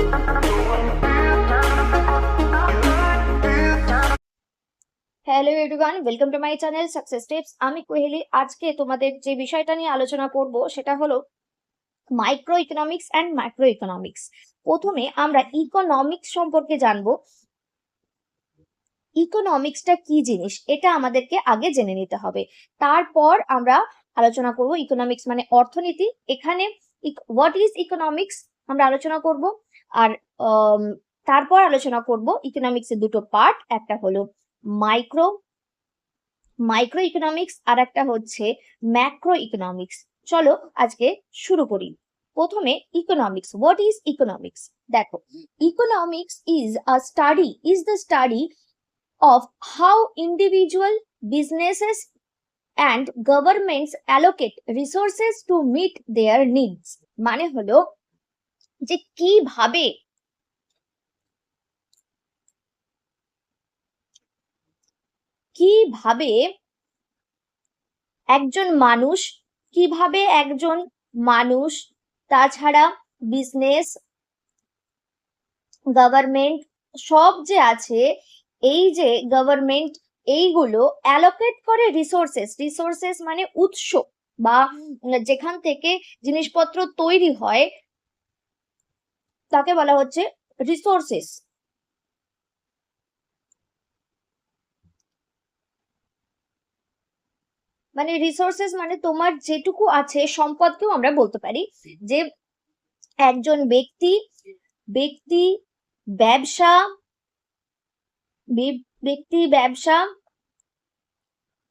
Hello everyone welcome to my channel success tips আমি কোহেলি, আজকে তোমাদের যে বিষয়টা নিয়ে আলোচনা করব সেটা হলো micro economics and macro economics প্রথমে আমরা ইকোনমিক্স সম্পর্কে জানব। ইকোনমিক্সটা কি জিনিস, এটা আমাদেরকে আগে জেনে নিতে হবে। তারপর আমরা আলোচনা করব ইকোনমিক্স মানে অর্থনীতি। এখানে হোয়াট ইজ ইকোনমিক্স আমরা আলোচনা করব। আর তারপর আলোচনা করব ইকোনমিক্সের দুটো পার্ট একটা হলো মাইক্রো মাইক্রো ইকোনমিক্স আর একটা হচ্ছে ম্যাক্রো ইকোনমিক্স চলো আজকে শুরু করি। প্রথমে ইকোনমিক্স হোয়াট ইজ ইকোনমিক্স দেখো economics is a study is the study of how individual businesses and governments allocate resources to meet their needs মানে হলো যে কীভাবে কীভাবে একজন মানুষ, কীভাবে একজন মানুষ, তাছাড়া বিজনেস গভর্নমেন্ট সব যে আছে, এই যে গভর্নমেন্ট এইগুলো অ্যালোকেট করে রিসোর্সেস রিসোর্সেস মানে উৎস বা যেখান থেকে জিনিসপত্র তৈরি হয় তাকে বলা হচ্ছে রিসোর্সেস মানে রিসোর্সেস মানে তোমার যেটুকু আছে সম্পদকেও আমরা বলতে পারি। যে একজন ব্যক্তি ব্যক্তি, ব্যবসা ব্যক্তি, ব্যবসা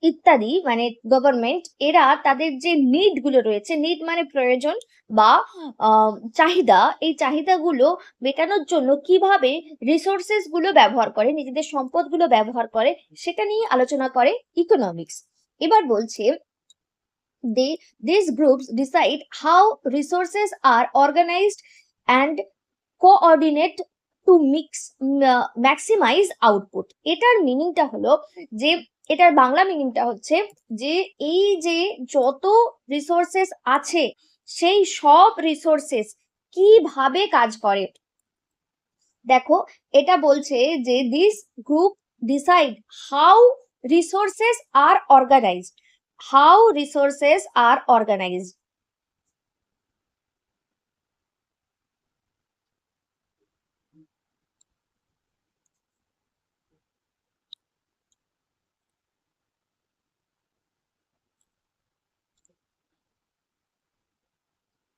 ইত্যাদি মানে গভর্নমেন্ট এরা তাদের যে নিডগুলো রয়েছে নিড মানে প্রয়োজন বা চাহিদা, এই চাহিদাগুলো মেটানোর জন্য কীভাবে রিসোর্সেসগুলো ব্যবহার করে, নিজেদের সম্পদগুলো ব্যবহার করে, সেটা নিয়ে আলোচনা করে ইকোনমিক্স এবার বলছে this groups decide how resources are organised and coordinate to mix maximise output এটার মিনিংটা হলো যে এটার বাংলা মিনিংটা হচ্ছে যে এই যে যত রিসোর্সেস আছে, সেই সব রিসোর্সেস কীভাবে কাজ করে? দেখো, এটা বলছে যে this group decide how resources are organised how resources are organised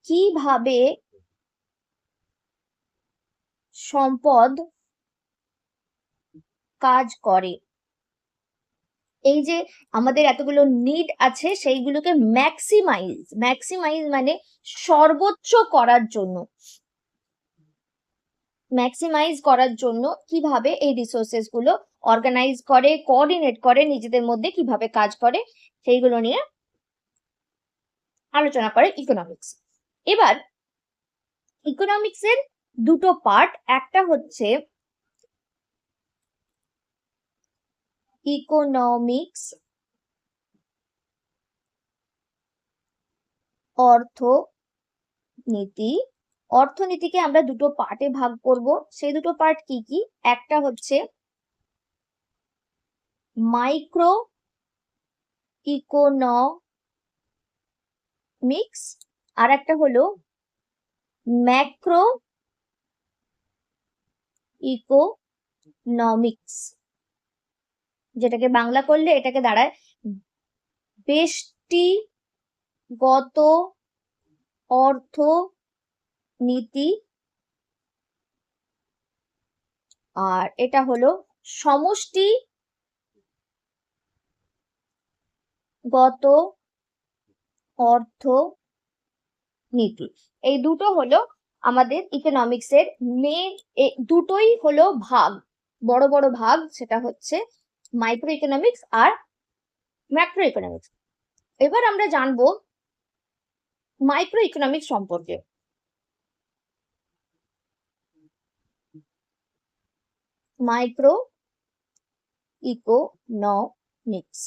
কীভাবে সম্পদ কাজ করে? এই যে আমাদের এতগুলো নিড আছে, সেইগুলোকে ম্যাক্সিমাইজ ম্যাক্সিমাইজ মানে সর্বোচ্চ করার জন্য। ম্যাক্সিমাইজ করার জন্য কীভাবে এই রিসোর্সেসগুলো অর্গানাইজ করে কোঅর্ডিনেট করে, নিজেদের মধ্যে কীভাবে কাজ করে, সেইগুলো নিয়ে আলোচনা করে ইকোনমিক্স এবার ইকোনমিক্স এর দুটো পার্ট একটা হচ্ছে ইকোনমিক্স অর্থনীতি। অর্থনীতিকে আমরা দুটো পার্টে ভাগ করব। সেই দুটো পার্ট কি কি? একটা হচ্ছে মাইক্রো ইকোনমিক্স আর একটা হলো ম্যাক্রো ইকোনমিক্স যেটাকে বাংলা করলে এটাকে দাঁড়ায় ব্যষ্টিগত অর্থনীতি, আর এটা হলো সমষ্টিগত অর্থনীতি এই দুটো হলো আমাদের ইকোনমিক্স এর মেন দুটোই হলো ভাগ। বড় বড় ভাগ সেটা হচ্ছে মাইক্রো ইকোনমিক্স আর ম্যাক্রো ইকোনমিক্স এবার আমরা জানব মাইক্রো ইকোনমিক্স সম্পর্কে। মাইক্রো ইকোনমিক্স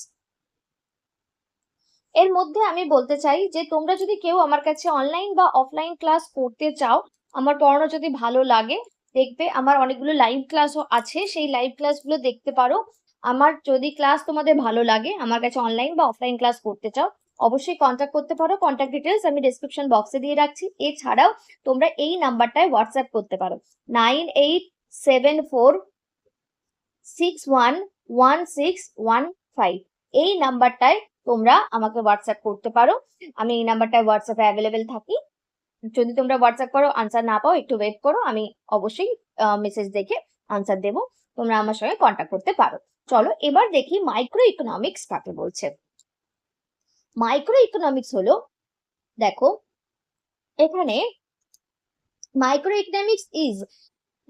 এর মধ্যে আমি বলতে চাই যে তোমরা যদি কেউ আমার কাছে অনলাইন বা অফলাইন ক্লাস করতে চাও, আমার পড়ানো যদি ভালো লাগে, দেখবে আমার অনেকগুলো লাইভ ক্লাসও আছে, সেই লাইভ ক্লাসগুলো দেখতে পারো। আমার যদি ক্লাস তোমাদের ভালো লাগে, আমার কাছে অনলাইন বা অফলাইন ক্লাস করতে চাও, অবশ্যই কন্ট্যাক্ট করতে পারো। কন্ট্যাক্ট ডিটেলস আমি ডিসক্রিপশন বক্সে দিয়ে রাখছি। এছাড়াও তোমরা এই নাম্বারটায় হোয়াটসঅ্যাপ করতে পারো। Nine eight seven four six one one six one five এই নাম্বারটায় তোমরা আমাকে হোয়াটসঅ্যাপ করতে পারো। আমি এই নাম্বারটায় হোয়াটসঅ্যাপে অ্যাভেলেবেল থাকি। যদি তোমরা হোয়াটসঅ্যাপ করো আনসার না পাও একটু ওয়েট করো আমি অবশ্যই মেসেজ দেখে আনসার দেবো। তোমরা আমার সঙ্গে কন্ট্যাক্ট করতে পারো। চলো এবার দেখি মাইক্রো ইকোনমিক্স কাকে বলছে। মাইক্রো ইকোনমিক্স হলো দেখো এখানে micro economics is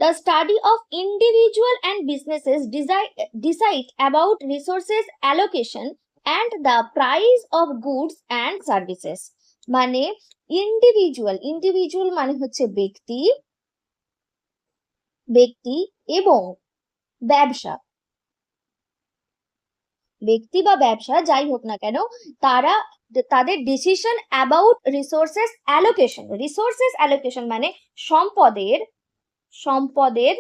study of individual and businesses decide, decide about resources allocation and the price of goods and services. মানে ইন্ডিভিজুয়াল ইন্ডিভিজুয়াল মানে হচ্ছে ব্যক্তি ব্যক্তি এবং ব্যবসা। ব্যক্তি বা ব্যবসা যাই হোক না কেন, তারা তাদের decision about resources allocation resources allocation মানে সম্পদের সম্পদের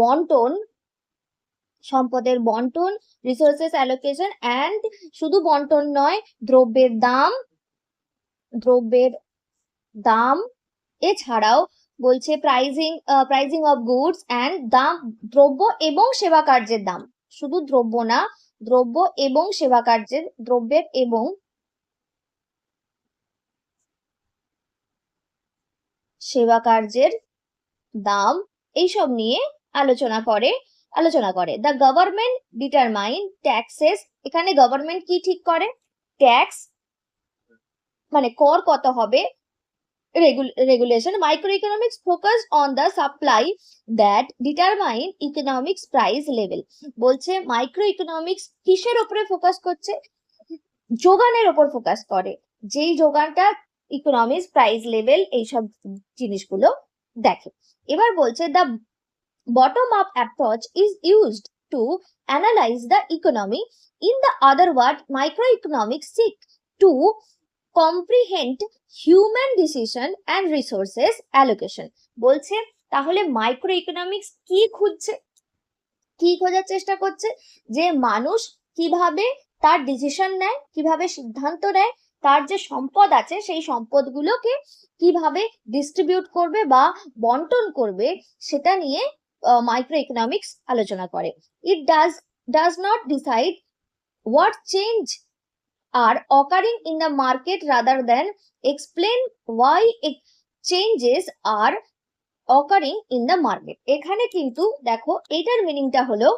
বন্টন, সম্পদের বন্টন রিসোর্সেস অ্যালোকেশন অ্যান্ড শুধু বন্টন নয়, দ্রব্যের দাম দ্রব্যের দাম, এছাড়াও বলছে pricing pricing of goods and দাম, দ্রব্য এবং সেবা কার্যের দাম। শুধু দ্রব্য না, দ্রব্য এবং সেবা কার্যের, দ্রব্যের এবং সেবা কার্যের দাম, এইসব নিয়ে আলোচনা করে আলোচনা করে। দ্য গভর্নমেন্ট ডিটারমাইন ট্যাক্সেস এখানে গভর্নমেন্ট কি ঠিক করে? ট্যাক্স মানে কর কত হবে? Regulation, microeconomics focus on the supply that determine economics price level বলছে মাইক্রো ইকোনমিক্স কিসের উপরে ফোকাস করছে? যোগানের উপর ফোকাস করে। যেই যোগানটা ইকোনমিক্স প্রাইস লেভেল এইসব জিনিসগুলো দেখে। এবার বলছে the approach is used to analyse the economy in the other word micro economics seek to comprehend human decision and resources allocation বলছে, তাহলে মাইক্রো ইকোনমিক্স কি খুঁজছে? কি খোঁজার চেষ্টা করছে? যে মানুষ কীভাবে তার ডিসিশন নেয়, কীভাবে সিদ্ধান্ত নেয়, তার যে সম্পদ আছে, সেই সম্পদগুলোকে কীভাবে ডিস্ট্রিবিউট করবে বা বন্টন করবে, সেটা নিয়ে মাইক্রো ইকোনমিক্স আলোচনা করে। It does does not decide what change are occurring in the market rather than explain why changes are occurring in the market এখানে কিন্তু দেখো, এটার মিনিংটা হলো,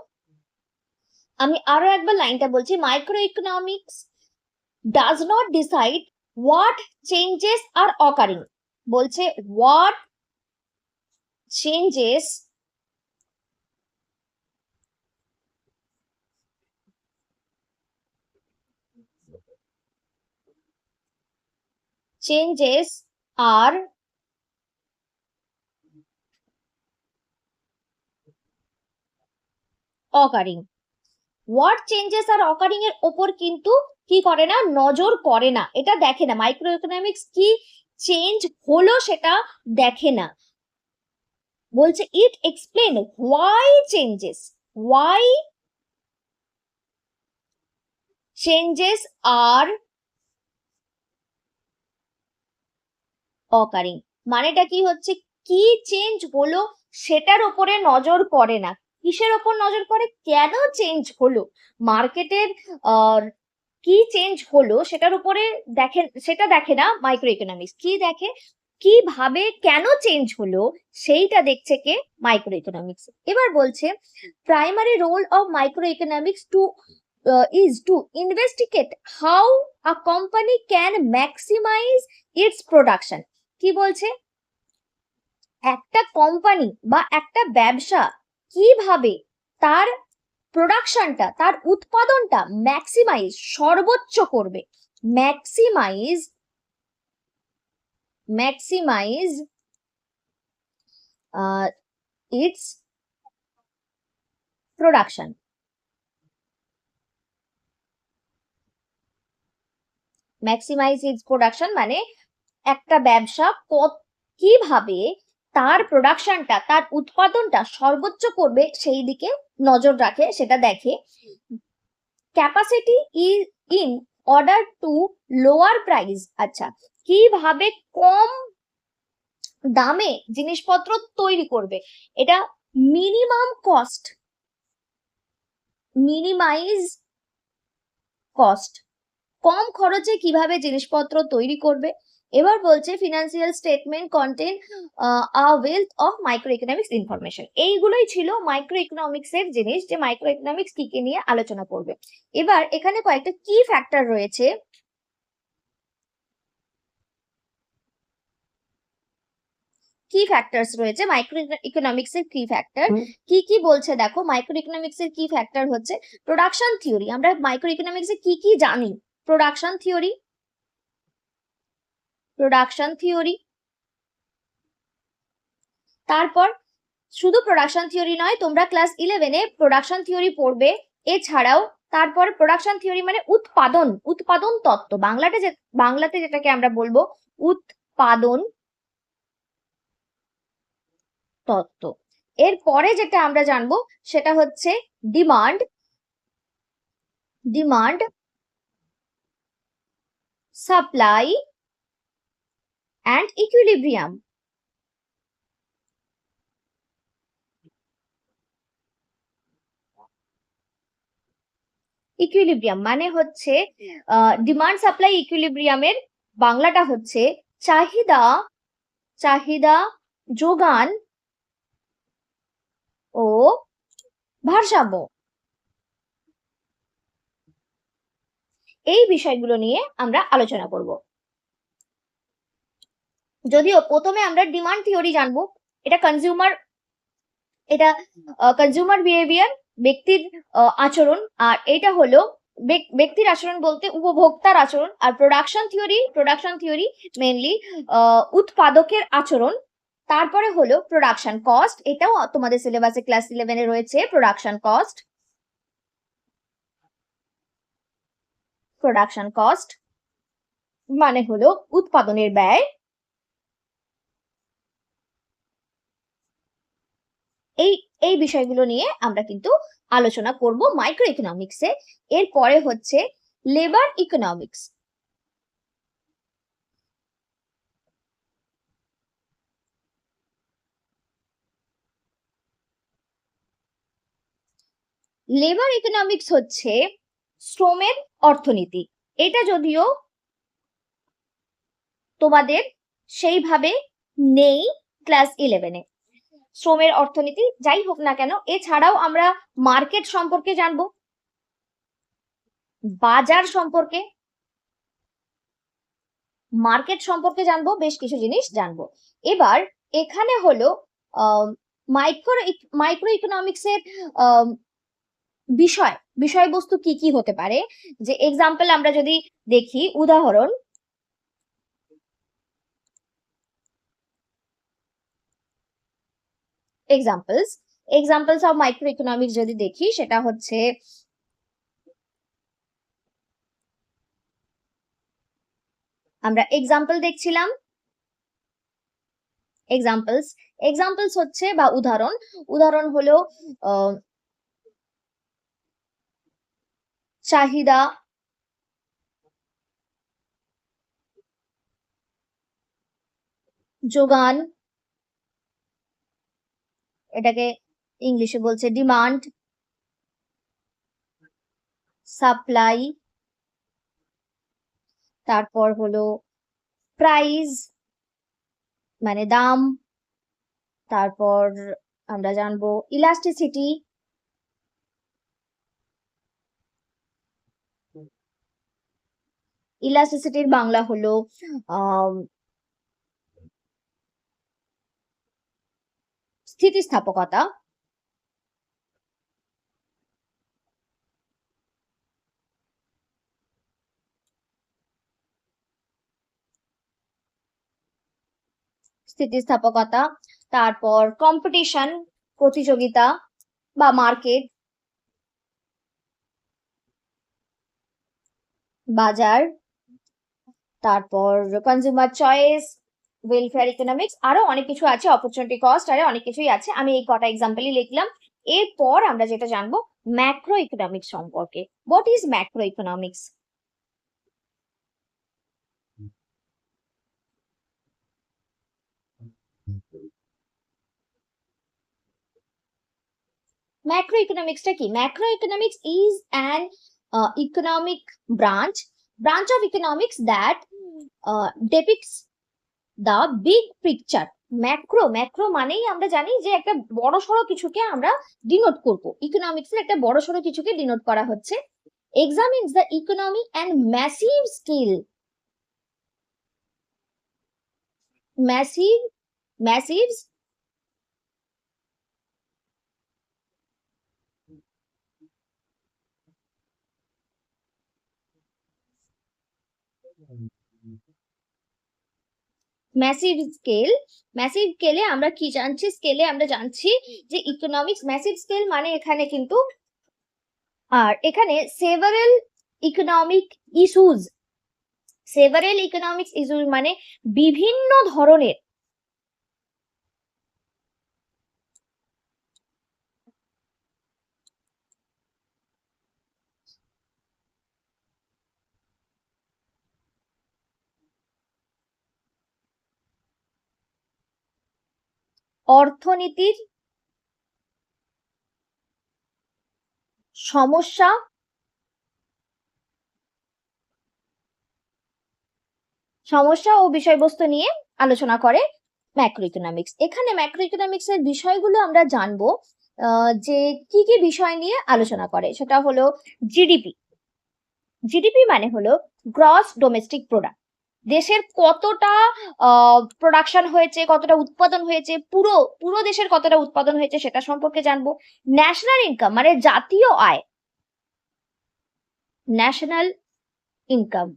আমি আরও একবার লাইনটা বলছি micro economics does not decide what changes are occurring বলছে what changes changes are occurring. What changes are occurring এর ওপর কিন্তু কি করে না, নজর করে না। এটা দেখে না। মাইক্রো ইকোনমিক্স কি চেঞ্জ হলো সেটা দেখে না। বলছে it explain why changes why changes are occurring মানেটা কি হচ্ছে? কি চেঞ্জ হলো সেটার উপরে নজর করে না। কিসের ওপর নজর করে? কেন চেঞ্জ হলো? মার্কেটের কি চেঞ্জ হলো সেটার উপরে দেখে, সেটা দেখে না মাইক্রো ইকোনমিক্স কি দেখে? কীভাবে কেন চেঞ্জ হলো সেইটা দেখছে কে? মাইক্রো ইকোনমিক্স এবার বলছে primary role of micro economics to is to investigate how a company can maximise its production কি বলছে? একটা কোম্পানি বা একটা ব্যবসা কীভাবে তার প্রোডাকশনটা তার উৎপাদনটা ম্যাক্সিমাইজ সর্বোচ্চ করবে? Maximise maximise its production maximise is production মানে একটা ব্যবসা কত, কীভাবে তার প্রোডাকশনটা তার উৎপাদনটা সর্বোচ্চ করবে সেই দিকে নজর রাখে, সেটা দেখে। Capacity in order to lower price আচ্ছা কীভাবে কম দামে জিনিসপত্র তৈরি করবে? এটা মিনিমাম কস্ট মিনিমাইজ কস্ট কম খরচে কীভাবে জিনিসপত্র তৈরি করবে? এবার বলছে financial statement content a wealth of micro economics information এইগুলোই ছিল মাইক্রো ইকোনমিক্স এর জিনিস যে মাইক্রো ইকোনমিক্স কি কি নিয়ে আলোচনা করবে। এবার এখানে কয়েকটা কি ফ্যাক্টর রয়েছে। কি ফ্যাক্টরস রয়েছে মাইক্রো ইকোনমিক্স এর কি ফ্যাক্টর কি কি বলছে দেখো মাইক্রো ইকোনমিক্স এর কি ফ্যাক্টর হচ্ছে প্রোডাকশন থিওরি আমরা মাইক্রো ইকোনমিক্স এ কি কি জানি প্রোডাকশন থিওরি প্রোডাকশন থিওরি তারপর, শুধু প্রোডাকশন থিওরি নয়, তোমরা ক্লাস ইলেভেনে প্রোডাকশন থিওরি পড়বে। এছাড়াও, তারপর প্রোডাকশন থিওরি মানে উৎপাদন উৎপাদন তত্ত্ব। বাংলাতে যে, বাংলাতে যেটাকে আমরা বলব, উৎপাদন তত্ত্ব। এরপরে যেটা আমরা জানব, সেটা হচ্ছে demand demand supply and equilibrium equilibrium মানে হচ্ছে ডিমান্ড সাপ্লাই ইকুইলিব্রিয়ামের বাংলাটা হচ্ছে চাহিদা চাহিদা যোগান ও ভারসাম্য। এই বিষয়গুলো নিয়ে আমরা আলোচনা করব। যদিও প্রথমে আমরা ডিমান্ড থিওরি জানব, এটা কনজিউমার এটা কনজিউমার বিহেভিয়ার ব্যক্তির আচরণ, আর এটা হলো ব্যক্তির আচরণ বলতে উপভোক্তার আচরণ, আর production theory production theory mainly উৎপাদকের আচরণ, তারপরে হলো প্রোডাকশন কস্ট এটাও তোমাদের সিলেবাসে ক্লাস ইলেভেনে রয়েছে প্রোডাকশন কস্ট প্রোডাকশন কস্ট মানে হলো উৎপাদনের ব্যয়। এই এই বিষয়গুলো নিয়ে আমরা কিন্তু আলোচনা করব মাইক্রো ইকোনমিক্সে এরপরে হচ্ছে লেবার ইকোনমিক্স লেবার ইকোনমিক্স হচ্ছে শ্রমের অর্থনীতি। এটা যদিও তোমাদের সেইভাবে নেই ক্লাস ইলেভেনে। শ্রমের অর্থনীতি যাই হোক না কেন, এছাড়াও আমরা মার্কেট সম্পর্কে জানব। বাজার সম্পর্কে, মার্কেট সম্পর্কে জানব, বেশ কিছু জিনিস জানব। এবার এখানে হলো মাইক্রো মাইক্রো ইকোনমিক্স এর বিষয়। বিষয়বস্তু কি কি হতে পারে? যে এক্সাম্পল আমরা যদি দেখি, উদাহরণ। Examples examples of micro economics যদি দেখি, সেটা হচ্ছে আমরা এক্সাম্পল দেখছিলাম। এক্সাম্পলস এক্সাম্পলস হচ্ছে বা উদাহরণ। উদাহরণ হলো চাহিদা যোগান, এটাকে ইংলিশে বলছে ডিমান্ড, সাপ্লাই, তারপর হলো প্রাইস মানে দাম, তারপর আমরা জানব ইলাস্টিসিটি ইলাস্টিসিটির বাংলা হলো স্থিতিস্থাপকতা স্থিতিস্থাপকতা তারপর কম্পিটিশন প্রতিযোগিতা বা মার্কেট বাজার তারপর কনজিউমার চয়েস ওয়েলফেয়ার ইকোনমিক্স আরও অনেক কিছু আছে অপরচুনিটি কস্ট আরে অনেক কিছুই আছে। আমি এই কটা এক্সাম্পলই লিখলাম। এরপর আমরা যেটা জানব ম্যাক্রো ইকোনমিক্স সম্পর্কে। What is macro economics macro ইকোনমিক্সটা কি? Macro economics is an economic branch branch of economics that uh, depicts the big picture. Macro macro মানেই আমরা জানি যে একটা বড় সড়ো কিছুকে আমরা ডিনোট করব। ইকোনমিক্স এর একটা বড় সড়ো কিছুকে ডিনোট করা হচ্ছে। Examines the economy and massive skill massive massives massive scale massive স্কেলে আমরা কি জানছি? স্কেলে আমরা জানছি যে ইকোনমিক্স ম্যাসিভ স্কেল মানে এখানে কিন্তু আর এখানে several economic issues several economics issues মানে বিভিন্ন ধরনের অর্থনীতির সমস্যা সমস্যা ও বিষয়বস্তু নিয়ে আলোচনা করে ম্যাক্রো ইকোনমিক্স এখানে ম্যাক্রো ইকোনমিক্স এর বিষয়গুলো আমরা জানব যে কি কি বিষয় নিয়ে আলোচনা করে। সেটা হলো জিডিপি জিডিপি মানে হলো গ্রস ডোমেস্টিক প্রোডাক্ট দেশের কতটা প্রোডাকশন হয়েছে, কতটা উৎপাদন হয়েছে, পুরো পুরো দেশের কতটা উৎপাদন হয়েছে সেটা সম্পর্কে জানব। ন্যাশনাল ইনকাম মানে জাতীয় আয়। ন্যাশনাল ইনকাম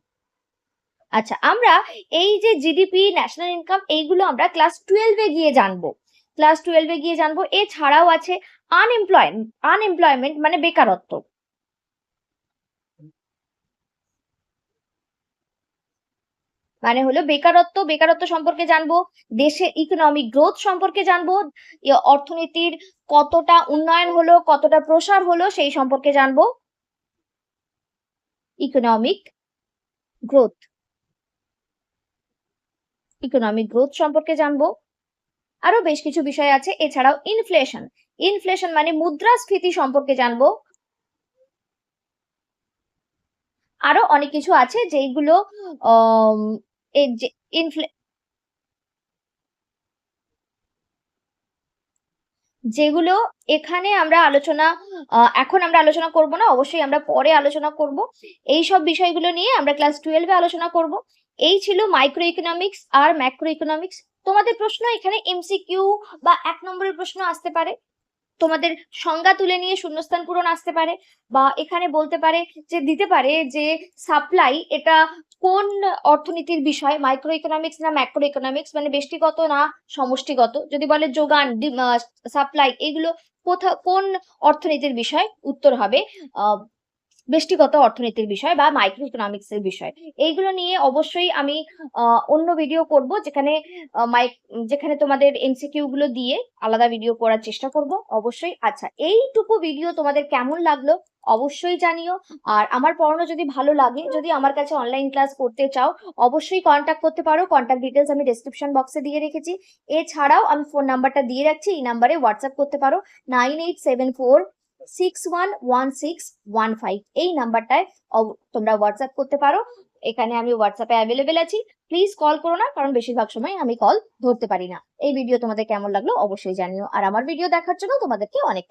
আচ্ছা আমরা এই যে জিডিপি ন্যাশনাল ইনকাম এইগুলো আমরা ক্লাস টুয়েলভে গিয়ে জানব। ক্লাস টুয়েলভে গিয়ে জানব, এছাড়াও আছে আনএমপ্লয় আনএমপ্লয়মেন্ট মানে বেকারত্ব। মানে হলো বেকারত্ব বেকারত্ব সম্পর্কে জানব, দেশে ইকোনমিক গ্রোথ সম্পর্কে জানব অর্থনীতির কতটা উন্নয়ন হলো, কতটা প্রসার হলো সেই সম্পর্কে জানব। ইকোনমিক গ্রোথ ইকোনমিক গ্রোথ সম্পর্কে জানব। আরও বেশ কিছু বিষয় আছে, এছাড়াও ইনফ্লেশন ইনফ্লেশন মানে মুদ্রাস্ফীতি সম্পর্কে জানব। আরও অনেক কিছু আছে যেগুলো যেগুলো এখানে আমরা আলোচনা এখন আমরা আলোচনা করব না, অবশ্যই আমরা পরে আলোচনা করব। এই সব বিষয়গুলো নিয়ে আমরা ক্লাস টুয়েলভে আলোচনা করব। এই ছিল মাইক্রো ইকোনমিক্স আর ম্যাক্রো ইকোনমিক্স তোমাদের প্রশ্ন এখানে এমসিকিউ বা এক নম্বরের প্রশ্ন আসতে পারে। তোমাদের সংজ্ঞা তুলে নিয়ে শূন্যস্থান পূরণ আসতে পারে বা এখানে বলতে পারে যে, দিতে পারে যে সাপ্লাই এটা কোন অর্থনীতির বিষয়? মাইক্রো ইকোনমিক্স না ম্যাক্রো ইকোনমিক্স মানে ব্যক্তিগত না সমষ্টিগত? যদি বলে যোগান সাপ্লাই এগুলো কোথা, কোন অর্থনীতির বিষয়? উত্তর হবে আহ অর্থনীতির বিষয় বা মাইক্রো ইকোনমিক্স এর বিষয়। এইগুলো নিয়ে অবশ্যই আমি অন্য ভিডিও করব যেখানে মাইক যেখানে তোমাদের এমসিকিউ গুলো দিয়ে আলাদা ভিডিও করার চেষ্টা করব। অবশ্যই আচ্ছা এইটুকু ভিডিও তোমাদের কেমন লাগল অবশ্যই জানিও। আর আমার পড়ানো যদি ভালো লাগে, যদি আমার কাছে অনলাইন ক্লাস করতে চাও, অবশ্যই কন্ট্যাক্ট করতে পারো। কন্ট্যাক্ট ডিটেলস আমি ডেসক্রিপশন বক্সে দিয়ে রেখেছি। এছাড়াও আমি ফোন নাম্বারটা দিয়ে রাখছি, এই নাম্বারে হোয়াটসঅ্যাপ করতে পারো। Nine eight seven four six one one six one five এই নাম্বারটায় তোমরা হোয়াটসঅ্যাপ করতে পারো। এখানে আমি হোয়াটসঅ্যাপে অ্যাভেলেবেল আছি। প্লিজ কল করো না, কারণ বেশিরভাগ সময় আমি কল ধরতে পারি না। এই ভিডিও তোমাদের কেমন লাগল অবশ্যই জানিও। আর আমার ভিডিও দেখার জন্য তোমাদেরকে অনেক